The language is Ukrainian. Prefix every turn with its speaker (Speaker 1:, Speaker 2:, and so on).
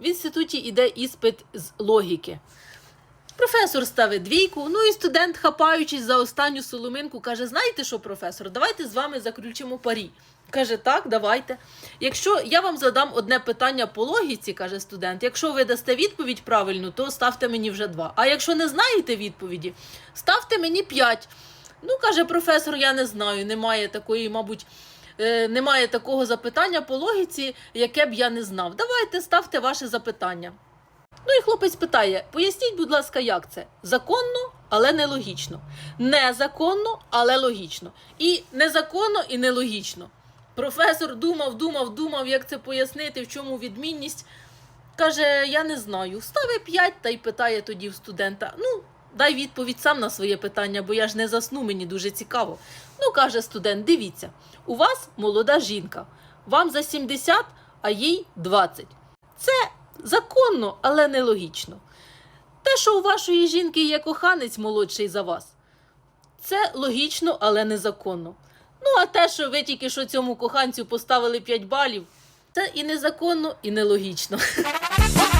Speaker 1: В інституті йде іспит з логіки. Професор ставить двійку, ну і студент, хапаючись за останню соломинку, каже: Знаєте що, професор, давайте з вами заключимо парі. Каже, так, давайте. Якщо я вам задам одне питання по логіці, каже студент, якщо ви дасте відповідь правильну, то ставте мені вже два. А якщо не знаєте відповіді, ставте мені п'ять. Ну, каже професор, я не знаю, немає такої, мабуть, немає такого запитання по логіці, яке б я не знав. Давайте ставте ваше запитання. Ну і хлопець питає: поясніть, будь ласка, як це? Законно, але нелогічно. Незаконно, але логічно. І незаконно, і нелогічно. Професор думав, думав, думав, як це пояснити, в чому відмінність. Каже, я не знаю. Ставить 5 та й питає тоді в студента: ну, дай відповідь сам на своє питання, бо я ж не засну, мені дуже цікаво. Ну, каже студент, дивіться, у вас молода жінка, вам за 70, а їй 20. Це законно, але нелогічно. Те, що у вашої жінки є коханець молодший за вас, це логічно, але незаконно. Ну, а те, що ви тільки що цьому коханцю поставили 5 балів, це і незаконно, і нелогічно.